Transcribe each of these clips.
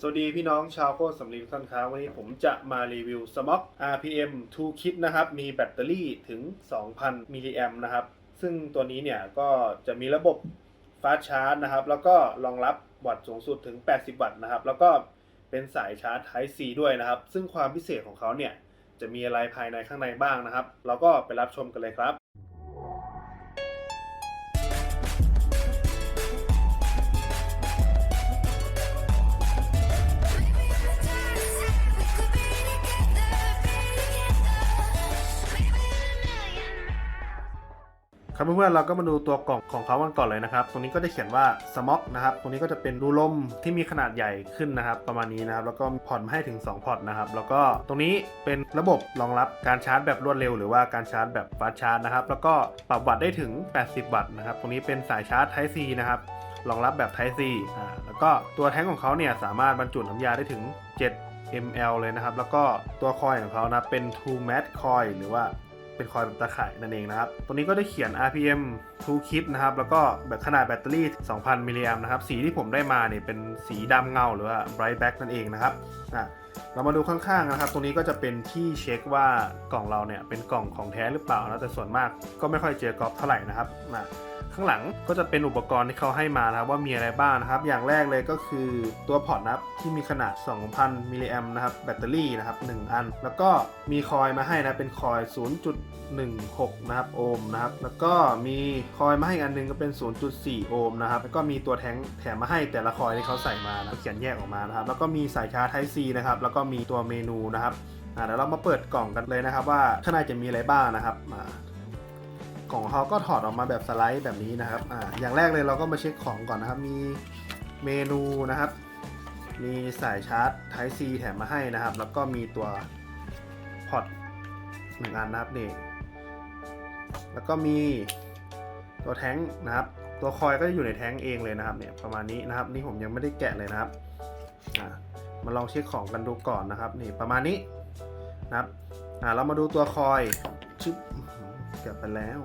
สวัสดีพี่น้องชาวโคตรสำลีทุกท่านครับวันนี้ผมจะมารีวิว Smog RPM 2 Kit นะครับ มีแบตเตอรี่ถึง 2,000 มิลลิแอมนะครับ ซึ่งตัวนี้เนี่ยก็จะมีระบบฟาสชาร์จนะครับ แล้วก็รองรับวัตต์สูงสุดถึง 80 วัตต์นะครับ แล้วก็เป็นสายชาร์จ Type C ด้วยนะครับ ซึ่งความพิเศษของเขาเนี่ยจะมีอะไรภายในข้างในบ้างนะครับ เราก็ไปรับชมกันเลยครับ เพื่อนๆเราก็มาดูตัวกล่องของเขากันก่อนเลยนะครับ ตรงนี้ก็จะเขียนว่า Smog นะครับ ตรงนี้ก็จะเป็นรูลมที่มีขนาดใหญ่ขึ้นนะครับ ประมาณนี้นะครับ แล้วก็พอร์ตมาให้ถึง 2 พอร์ตนะครับ แล้วก็ตรงนี้เป็นระบบรองรับการชาร์จแบบรวดเร็ว หรือว่าการชาร์จแบบฟาสต์ชาร์จนะครับ แล้วก็ปรับวัตต์ได้ถึง 80 วัตต์นะครับ ตรงนี้เป็นสายชาร์จ Type C นะครับ รองรับแบบ Type C อ่า แล้วก็ตัวแท้งของเขาเนี่ยสามารถบรรจุน้ำยาได้ถึง 7 ml เลยนะครับ แล้วก็ตัวคอยของเขานะเป็น True Matte Coil หรือว่า เป็นคอยแบบตะข่ายนั่นเองนะครับ ตัวนี้ก็ได้เขียน RPM 2 kit นะครับ แล้วก็แบบขนาดแบตเตอรี่ 2,000 มิลลิแอมนะครับ สีที่ผมได้มาเนี่ยเป็นสีดำเงาหรือว่า bright black นั่นเองนะครับอะเรามาดูข้างๆนะครับ ตรงนี้ก็จะเป็นที่เช็คว่ากล่องเราเนี่ยเป็นกล่องของแท้หรือเปล่านะแต่ส่วนมากก็ไม่ค่อยเจอกรอบเท่าไหร่นะครับอะ ข้างหลังก็จะเป็นอุปกรณ์ที่เขาให้มานะครับว่ามีอะไรบ้างนะครับ อย่างแรกเลยก็คือตัวพอร์ตนะครับที่มีขนาด 2,000 มิลลิแอมนะครับแบตเตอรี่นะครับ1อัน แล้วก็มีคอยมาให้นะเป็นคอย 0.16 นะครับโอห์มนะครับแล้วก็มีคอยมาให้อีกอันหนึงก็เป็น 0.4 โอห์มนะครับแล้วก็มีตัวแท้งแถมมาให้แต่ละคอยที่เขาใส่มานะเขียนแยกออกมานะครับแล้วก็มีสายชาร์จ Type C นะครับแล้วก็มีตัวเมนูนะครับอ่าเดี๋ยวเรามาเปิดกล่องกันเลยนะครับ ว่าข้างในจะมีอะไรบ้างนะครับอ่า กล่องของเขาก็ถอดออกมาแบบสไลด์แบบนี้นะครับอ่าอย่างแรกเลยเราก็มาเช็คของก่อนนะครับ มีเมนูนะครับ มีสายชาร์จ Type C แถมมาให้นะครับ แล้วก็มีตัวพอร์ตหนึ่งอันนะครับนี่แล้วก็มีตัวแท้งนะครับ ตัวคอยก็จะอยู่ในแท้งเองเลยนะครับเนี่ยประมาณนี้นะครับ นี่ผมยังไม่ได้แกะเลยนะครับอ่ามาลองเช็คของกันดูก่อนนะครับ นี่ประมาณนี้นะครับอ่าเรามาดูตัวคอยชึบ อื้อหือแกะไปแล้ว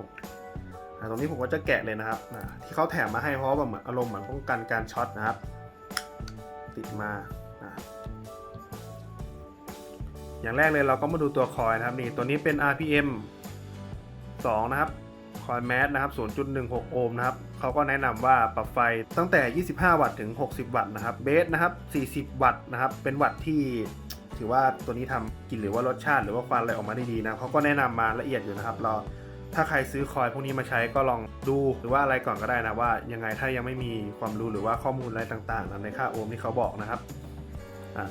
ตรงนี้ผมก็จะแกะเลยนะครับที่เขาแถมมาให้เพราะแบบเหมือนอารมณ์เหมือนป้องกันการช็อตนะครับ ติดมาอย่างแรกเลยเราก็มาดูตัวคอยนะครับนี่ตัวนี้เป็น RPM 2 นะครับคอยแมสนะครับ 0.16 โอห์มนะครับเขาก็แนะนำว่าปรับไฟตั้งแต่ 25 วัตต์ถึง 60 วัตต์นะครับเบสนะครับ 40 วัตต์นะครับเป็นวัตต์ที่ถือว่าตัวนี้ทำกินหรือว่ารสชาติหรือว่าควันอะไรออกมาได้ดีนะเขาก็แนะนำมาละเอียดอยู่นะครับเรา ถ้าใครซื้อคอยพวกนี้มาใช้ก็ลองดูหรือว่าอะไรก่อนก็ได้นะว่า ยังไงถ้ายังไม่มีความรู้หรือว่าข้อมูลอะไรต่างๆในค่าโอห์มที่เขาบอกนะครับอ่า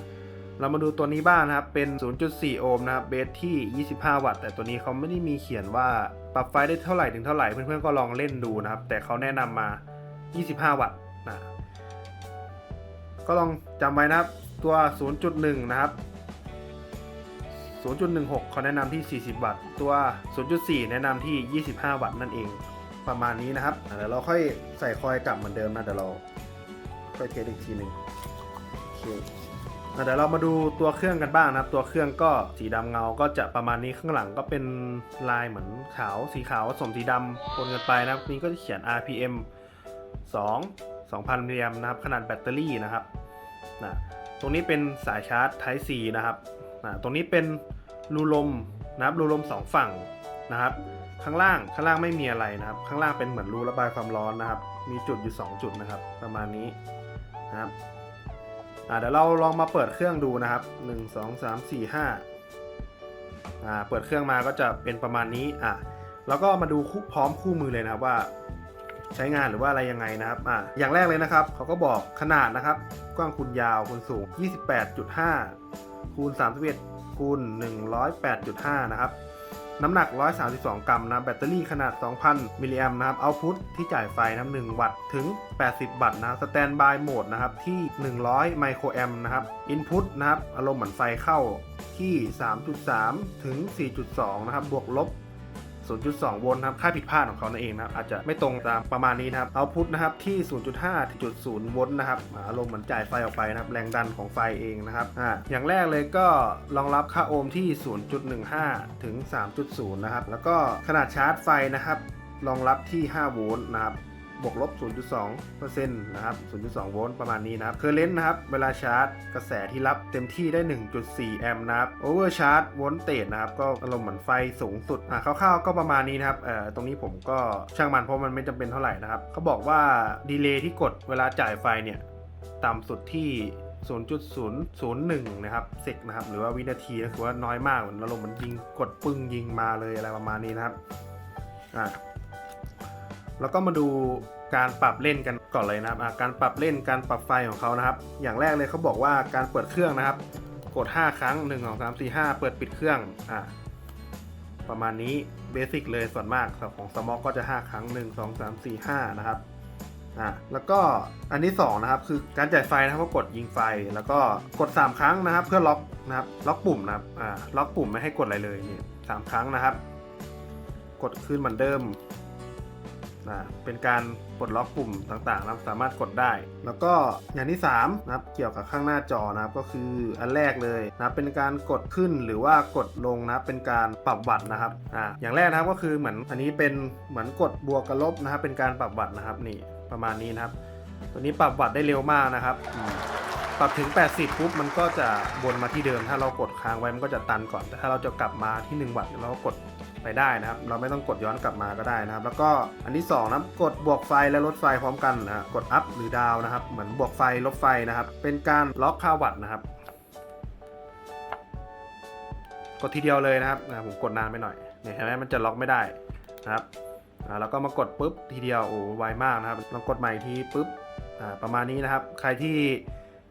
เรามาดูตัวนี้บ้างนะครับ เป็น 0.4 โอห์มนะครับ เบสที่ 25 วัตต์ แต่ตัวนี้เขาไม่ได้มีเขียนว่าปรับไฟได้เท่าไหร่ถึงเท่าไหร่ เพื่อนๆ ก็ลองเล่นดูนะครับ แต่เขาแนะนำมา 25 วัตต์นะ ก็ลองจำไว้นะครับ ตัว 0.1 นะครับ 0.16 เขาแนะนำที่ 40 วัตต์ ตัว 0.4 แนะนำที่ 25 วัตต์นั่นเอง ประมาณนี้นะครับเดี๋ยวเราค่อยใส่คอยกลับเหมือนเดิมนะเดี๋ยวเราค่อยเทสอีกทีหนึ่งโอเคเดี๋ยวเรามาดูตัวเครื่องกันบ้างนะครับ ตัวเครื่องก็สีดำเงาก็จะประมาณนี้ข้างหลังก็เป็นลายเหมือนขาวสีขาวผสมสีดำปนกันไปนะครับนี่ก็จะเขียน RPM 2 2,000มิลลิแอมนะครับขนาดแบตเตอรี่นะครับนะตรงนี้เป็นสายชาร์จ Type C นะครับ นะตรงนี้เป็นรูลมนะครับรูลม 2 ฝั่งนะครับ ข้างล่างข้างล่างไม่มีอะไรนะครับ ข้างล่างเป็นเหมือนรูระบายความร้อนนะครับ มีจุดอยู่ 2 จุดนะครับ ประมาณนี้นะครับเดี๋ยวเราลองมาเปิดเครื่องดูนะครับ 1 2 3 4 5อ่าเปิดเครื่องมาก็จะเป็นประมาณนี้อะแล้วก็มาดูคู่พร้อมคู่มือเลยนะครับว่าใช้งานหรือว่าอะไรยังไงนะครับอะอย่างแรกเลยนะครับเขาก็บอกขนาดนะครับ กว้างคูณยาวคูณสูง 28.5 คูณ31คูณ108.5 นะครับ น้ำหนัก 132 กรัมนะ แบตเตอรี่ขนาด 2,000 มิลลิแอมนะครับ เอาพุทที่จ่ายไฟนะ1วัตต์ถึง 80 วัตต์นะสแตนบายโหมดนะครับ ที่ 100 ไมโครแอมนะครับ อินพุตนะครับ อารมณ์เหมือนไฟเข้าที่ 3.3 ถึง 4.2 นะครับ บวกลบ 0.2 โวลต์นะครับ ค่าผิดพลาดของเขานั่นเองนะครับอาจจะไม่ตรงตามประมาณนี้นะครับเอาพุทนะครับที่ 0.5ถึง0โวลต์นะครับอาอารมณ์เหมือนจ่ายไฟออกไปนะครับ แรงดันของไฟเองนะครับอ่าอย่างแรกเลยก็รองรับค่าโอห์มที่ 0.15 ถึง 3.0 นะครับ แล้วก็ขนาดชาร์จไฟนะครับรองรับที่ 5 โวลต์นะครับ บวกลบ 0.2%นะครับ 0.2 โวลต์ประมาณนี้นะครับเคอร์เรนต์นะครับ เวลาชาร์จ กระแสที่รับเต็มที่ได้ 1.4 แอมป์นะครับโอเวอร์ชาร์จโวลต์เตจนะครับ ก็อารมณ์เหมือนไฟสูงสุดอ่าคร่าวๆก็ประมาณนี้นะครับเอ่อตรงนี้ผมก็ช่างมันเพราะมันไม่จำเป็นเท่าไหร่นะครับเขาบอกว่าดีเลย์ที่กดเวลาจ่ายไฟเนี่ยต่ำสุดที่0.001 นะครับเซกนะครับ หรือว่าวินาทีก็คือว่าน้อยมากเหมือนอารมณ์มันยิงกดปึ้งยิงมาเลยอะไรประมาณนี้นะครับ อ่า แล้วก็มาดูการปรับเล่นกันก่อนเลยนะครับการปรับเล่นการปรับไฟของเขานะครับ อย่างแรกเลยเขาบอกว่าการเปิดเครื่องนะครับ กด 5 ครั้ง 1 2 3 4 5 เปิดปิดเครื่องอ่าประมาณนี้เบสิกเลยส่วนมากของสมอกก็จะ 5 ครั้ง 1 2 3 4 5 นะครับอ่าแล้วก็อันที่สองนะครับคือการจ่ายไฟนะครับก็กดยิงไฟ แล้วก็กด 3 ครั้งนะครับ เพื่อล็อกนะครับล็อกปุ่มนะครับอ่าล็อกปุ่มไม่ให้กดอะไรเลยนี่สามครั้งนะครับ กดคืนเหมือนเดิม เป็นการปลดล็อกปุ่มต่างๆนะครับสามารถกดได้ แล้วก็อย่างที่3นะครับเกี่ยวกับข้างหน้าจอนะครับก็คืออันแรกเลยนะเป็นการกดขึ้นหรือว่ากดลงนะเป็นการปรับวัตนะครับอ่าอย่างแรกนะครับก็คือเหมือนอันนี้เป็นเหมือนกดบวกกับลบนะครับเป็นการปรับวัตนะครับนี่ประมาณนี้นะครับ ตัวนี้ปรับวัตได้เร็วมากนะครับ ปรับถึง 80 ปุ๊บ มันก็จะวนมาที่เดิม ถ้าเรากดค้างไว้มันก็จะตันก่อน แต่ถ้าเราจะกลับมาที่ 1 วัตต์เราก็กดไปได้นะครับ เราไม่ต้องกดย้อนกลับมาก็ได้นะครับ แล้วก็อันที่2นะกดบวกไฟและลดไฟพร้อมกันนะกดอัพหรือดาวนะครับ เหมือนบวกไฟลบไฟนะครับ เป็นการล็อกค่าวัตต์นะครับ กดทีเดียวเลยนะครับผมกดนานไปหน่อย เนี่ยเห็นไหมมันจะล็อกไม่ได้นะครับแล้วก็มากดปุ๊บทีเดียว โอ้ไวมากนะครับลองกดใหม่ทีปุ๊บประมาณนี้นะครับ ใครที่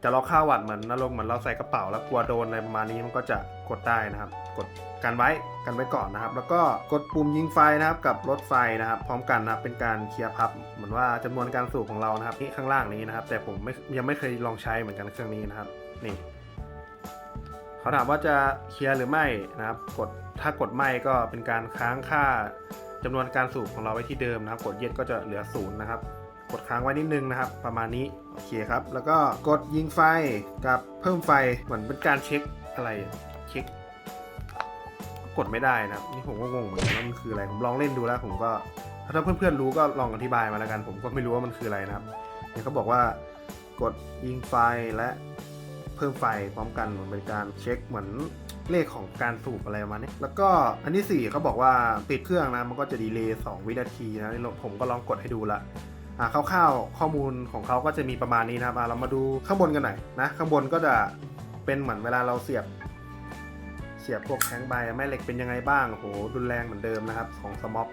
จะล็อกค่าวัตต์เหมือนอารมณ์เหมือนเราใส่กระเป๋า แล้วกลัวโดนอะไรประมาณนี้มันก็จะกดได้นะครับ กดกันไว้กันไว้ก่อนนะครับ แล้วก็กดปุ่มยิงไฟนะครับกับลดไฟนะครับ พร้อมกันนะครับเป็นการเคลียร์พับ เหมือนว่าจำนวนการสูบของเรานะครับนี่ข้างล่างนี้นะครับ แต่ผมไม่ยังไม่เคยลองใช้เหมือนกันเครื่องนี้นะครับ นี่เขาถามว่าจะเคลียร์หรือไม่นะครับ กดถ้ากดไม่ก็เป็นการค้างค่าจำนวนการสูบของเราไว้ที่เดิมนะครับ กดเย็ดก็จะเหลือศูนย์นะครับ กดค้างไว้นิดนึงนะครับ ประมาณนี้ อเคครับ แล้วก็กดยิงไฟกับเพิ่มไฟเหมือนเป็นการเช็คอะไรเช็คกดไม่ได้นะครับนี่ผมก็งงเหมือนกันว่ามันคืออะไรผมลองเล่นดูแล้วผมก็ถ้าเพื่อนๆรู้ก็ลองอธิบายมาแล้วกัน ผมก็ไม่รู้ว่ามันคืออะไรนะครับเนี่ยเขาบอกว่ากดยิงไฟและเพิ่มไฟพร้อมกันเหมือนเป็นการเช็คเหมือนเลขของการสูบอะไรประมาณนี้แล้วก็อันที่4เขาบอกว่าปิดเครื่องนะมันก็จะดีเลย์2วินาทีนะผมก็ลองกดให้ดูละ คร่าวๆข้อมูลของเขาก็จะมีประมาณนี้นะครับเรามาดูข้างบนกันหน่อยนะข้างบนก็จะเป็นเหมือนเวลาเราเสียบ เสียบพวกแทงใบแม่เหล็กเป็นยังไงบ้างโอ้โหรุนแรงเหมือนเดิมนะครับ ของสม็อก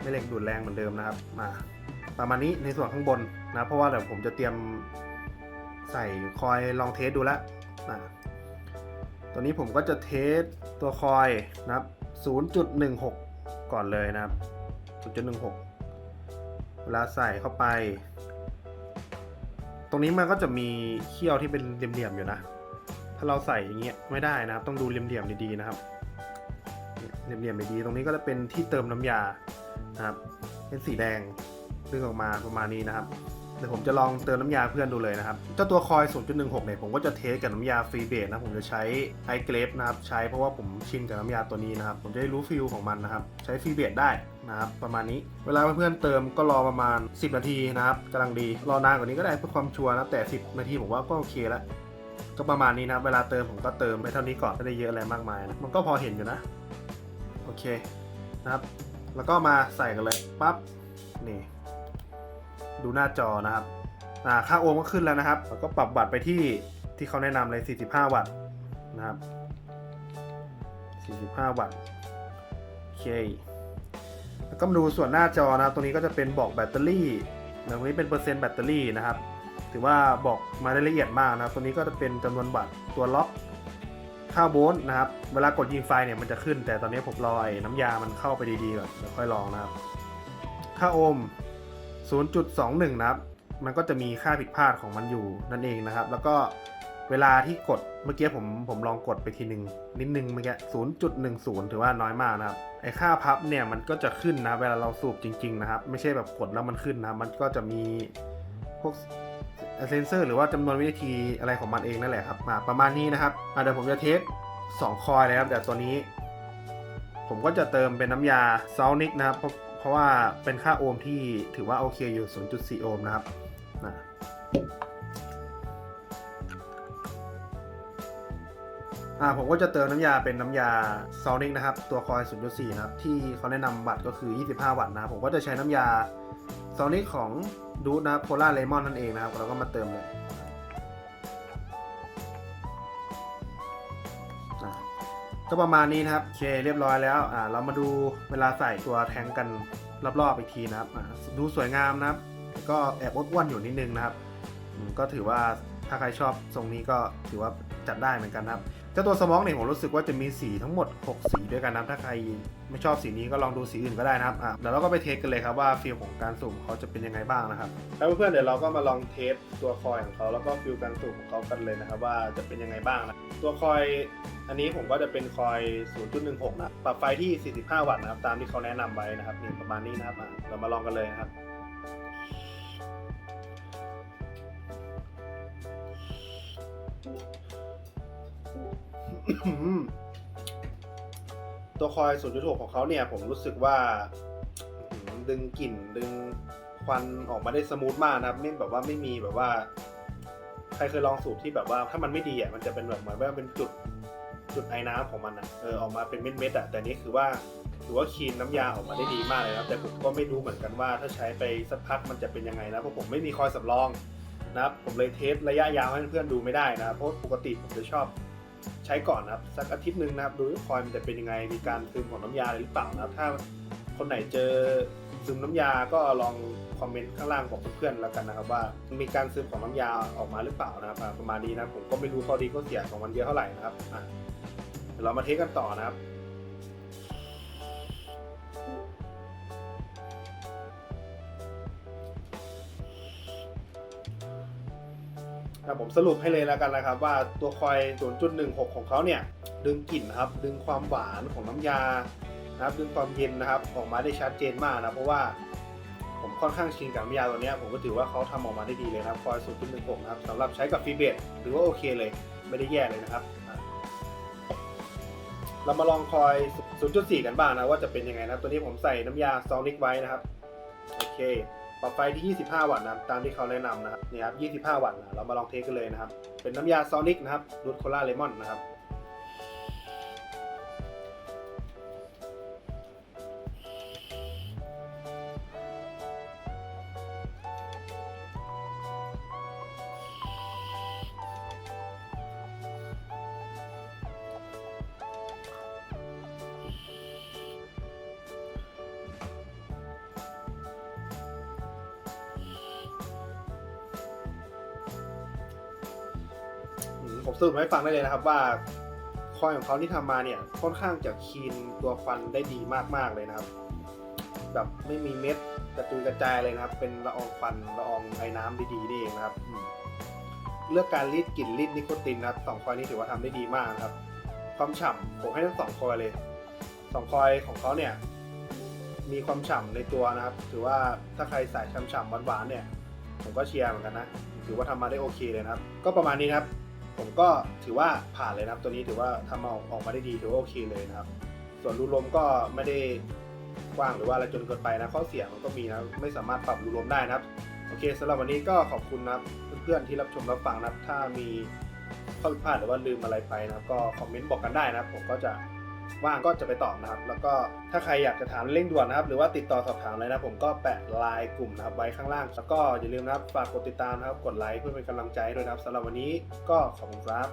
แม่เหล็กดูดแรงเหมือนเดิมนะครับมาประมาณนี้ในส่วนข้างบนนะเพราะว่าเดี๋ยวผมจะเตรียมใส่คอยลองเทสดูแล้วนะตัวนี้ผมก็จะเทสตัวคอยนะครับ 0.16 ก่อนเลยนะครับ 0.16 เวลาใส่เข้าไป ตรงนี้มันก็จะมีเขี้ยวที่เป็นเหลี่ยมๆอยู่นะ ถ้าเราใส่อย่างเงี้ยไม่ได้นะครับ ต้องดูเหลี่ยมๆดีๆนะครับเรียเหลี่ยมๆดีๆตรงนี้ก็จะเป็นที่เติมน้ำยานะครับ เป็นสีแดงดึงออกมาประมาณนี้นะครับ ดี๋ยวผมจะลองเติมน้ำยาเพื่อนดูเลยนะครับ เจ้าตัวคอย 0.16 เนี่ยผมก็จะเทสกับน้ำยาฟรีเบสนะ ผมจะใช้ไอเกรฟนะครับ ใช้เพราะว่าผมชินกับน้ำยาตัวนี้นะครับ ผมจะได้รู้ฟิลของมันนะครับ ใช้ฟรีเบสได้นะครับประมาณนี้เวลาเพื่อนๆเติมก็รอประมาณ 10 นาทีนะครับกำลังดีรอนานกว่านี้ก็ได้เพื่อความชัวร์นะแต่ 10 นาทีผมว่าก็โอเคแล้วก็ประมาณนี้นะเวลาเติมผมก็เติมไปเท่านี้ก่อนไม่ได้เยอะอะไรมากมายนะมันก็พอเห็นอยู่นะโอเคนะครับ แล้วก็มาใส่กันเลยปั๊บนี่ ดูหน้าจอนะครับค่าโอห์มก็ขึ้นแล้วนะครับแล้วก็ปรับวัตต์ไปที่ที่เขาแนะนำเลย 45 วัตต์นะครับ 45 วัตต์โอเคแล้วก็มาดูส่วนหน้าจอนะครับตรงนี้ก็จะเป็นบอกแบตเตอรี่ตรงนี้เป็นเปอร์เซ็นต์แบตเตอรี่นะครับ ถือว่าบอกมาได้ละเอียดมากนะครับตัวนี้ก็จะเป็นจำนวนวัตต์ตัวล็อกค่าโวลต์นะครับ เวลากดยิงไฟเนี่ยมันจะขึ้น แต่ตอนนี้ผมรอไอ้น้ำยามันเข้าไปดีๆก่อนเดี๋ยวค่อยลองนะครับ ค่าโอห์ม 0.21 นะครับ มันก็จะมีค่าผิดพลาดของมันอยู่นั่นเองนะครับ แล้วก็เวลาที่กดเมื่อกี้ผมผมลองกดไปทีหนึ่งนิดนึงเมื่อกี้0.10 ถือว่าน้อยมากนะครับ ไอ้ค่าพับเนี่ยมันก็จะขึ้นนะเวลาเราสูบจริง ๆ นะครับ ไม่ใช่แบบกดแล้วมันขึ้นนะ มันก็จะมีพวกเซนเซอร์หรือว่าจำนวนวินาทีอะไรของมันเองนั่นแหละครับอ่าประมาณนี้นะครับเดี๋ยวผมจะเทส2คอยเลยครับแต่ตัวนี้ ผมก็จะเติมเป็นน้ำยาซาวนิกนะครับ เพราะว่าเป็นค่าโอห์มที่ถือว่าโอเคอยู่ 0.4 โอห์มนะครับนะอ่าผมก็จะเติมน้ำยาเป็นน้ำยาซอนิกนะครับ ตัวคอย0.4นะครับ ที่เขาแนะนำบัตรก็คือ 25 วัตต์นะผมก็จะใช้น้ำยาซอนิกของดูดนะโพล่าเลมอนนั่นเองนะครับ เราก็มาเติมเลย ก็ประมาณนี้นะครับเคเรียบร้อยแล้วอ่าเรามาดูเวลาใส่ตัวแทงกันรอบๆอีกทีนะครับดูสวยงามนะครับ ก็แอบอ้วนๆอยู่นิดนึงนะครับ ก็ถือว่าถ้าใครชอบทรงนี้ก็ถือว่า จัดได้เหมือนกันนะครับเจ้าตัวสมองเนี่ยผมรู้สึกว่าจะมีสีทั้งหมด 6 สีด้วยกันนะครับถ้าใครไม่ชอบสีนี้ก็ลองดูสีอื่นก็ได้นะครับอะเดี๋ยวเราก็ไปเทสกันเลยครับว่าฟีลของการสูบของเขาจะเป็นยังไงบ้างนะครับแล้วเพื่อนๆเดี๋ยวเราก็มาลองเทสตัวคอยของเขาแล้วก็ฟีลการสูบของเขากันเลยนะครับว่าจะเป็นยังไงบ้างนะตัวคอยอันนี้ผมก็จะเป็นคอย 0.16 นะ ปรับไฟที่ 45 วัตต์นะครับ ตามที่เขาแนะนำไว้นะครับนี่ประมาณนี้นะครับเรามาลองกันเลยนะครับ ตัวคอย0.6ของเขาเนี่ย ผมรู้สึกว่า ดึงกลิ่นดึงควันออกมาได้สมูทมากนะครับ ไม่แบบว่าไม่มีแบบว่า ใครเคยลองสูตรที่แบบว่า ถ้ามันไม่ดีอะมันจะเป็นแบบเหมือนว่าเป็นจุดจุดไอ้น้ำของมันอะเออออกมาเป็นเม็ดๆอะแต่นี่คือว่าถือว่าคีนน้ำยาออกมาได้ดีมากเลยนะแต่ผมก็ไม่รู้เหมือนกันว่า ถ้าใช้ไปสักพักมันจะเป็นยังไงนะเพราะผมไม่มีคอยสำรองนะครับผมเลยเทสระยะยาวให้เพื่อนๆดูไม่ได้นะเพราะปกติผมจะชอบ ใช้ก่อนนะครับสักอาทิตย์หนึ่งนะครับดูว่าคอยมันจะเป็นยังไงมีการซึมของน้ำยาหรือเปล่านะครับถ้าคนไหนเจอซึมน้ำยาก็ลองคอมเมนต์ข้างล่างบอกเพื่อนๆแล้วกันนะครับว่ามีการซึมของน้ำยาออกมาหรือเปล่านะครับประมาณนี้นะผมก็ไม่รู้ข้อดีข้อเสียของมันเยอะเท่าไหร่นะครับอะเดี๋ยวเรามาเทสกันต่อนะครับ อะผมสรุปให้เลยแล้วกันนะครับ ว่าตัวคอย 0.16 ของเขาเนี่ย ดึงกลิ่นนะครับ ดึงความหวานของน้ำยานะครับดึงความเย็นนะครับออกมาได้ชัดเจนมากนะเพราะว่าผมค่อนข้างชินกับน้ำยาตัวนี้ผมก็ถือว่าเขาทำออกมาได้ดีเลยนะครับคอย 0.16 นะครับสำหรับใช้กับฟีเบตหรือว่าโอเคเลยไม่ได้แย่เลยนะครับเรามาลองคอย 0.4 กันบ้างนะว่าจะเป็นยังไงนะตัวนี้ผมใส่น้ำยาซอนิกไว้นะครับ โอเค ปรับไฟที่ 25 วัตต์นะครับตามที่เขาแนะนำนะครับนี่ครับ 25 วัตต์นะเรามาลองเทสกันเลยนะครับ เป็นน้ำยาซอนิกนะครับรูดโคลาเลมอนนะครับ ผมสรุปให้ฟังได้เลยนะครับว่าคอยของเขาที่ทำมาเนี่ยค่อนข้างจะคีนตัวฟันได้ดีมากๆเลยนะครับ แบบไม่มีเม็ดกระจุยกระจายเลยนะครับ เป็นละอองฟันละอองไอ้น้ำดีๆนี่เองนะครับเลือกการรีดกลิ่นรีดนิโคตินนะครับสองคอยนี้ถือว่าทำได้ดีมากนะครับ ความฉ่ำผมให้ทั้งสองคอยเลยสองคอยของเขาเนี่ย มีความฉ่ำในตัวนะครับ ถือว่าถ้าใครสายฉ่ำๆหวานๆเนี่ย ผมก็เชียร์เหมือนกันนะถือว่าทำมาได้โอเคเลยนะครับ ก็ประมาณนี้นะครับ ผมก็ถือว่าผ่านเลยนะครับ ตัวนี้ถือว่าทำมาออกมาได้ดีถือว่าโอเคเลยนะครับ ส่วนรูลมก็ไม่ได้กว้างหรือว่าอะไรจนเกินไปนะข้อเสียมันก็มีนะไม่สามารถปรับรูลมได้นะครับ โอเคสำหรับวันนี้ก็ขอบคุณนะครับเพื่อนๆที่รับชมรับฟังนะครับ ถ้ามีข้อผิดพลาดหรือว่าลืมอะไรไปนะครับก็คอมเมนต์บอกกันได้นะครับผมก็จะ ว่างก็จะไปตอบนะครับ แล้วก็ถ้าใครอยากจะถามเร่งด่วนนะครับ หรือว่าติดต่อสอบถามอะไรนะผมก็แปะไลน์กลุ่มนะครับไว้ข้างล่าง แล้วก็อย่าลืมนะครับฝากกดติดตามนะครับ กดไลค์เพื่อเป็นกำลังใจด้วยนะครับสำหรับวันนี้ก็ขอบคุณครับ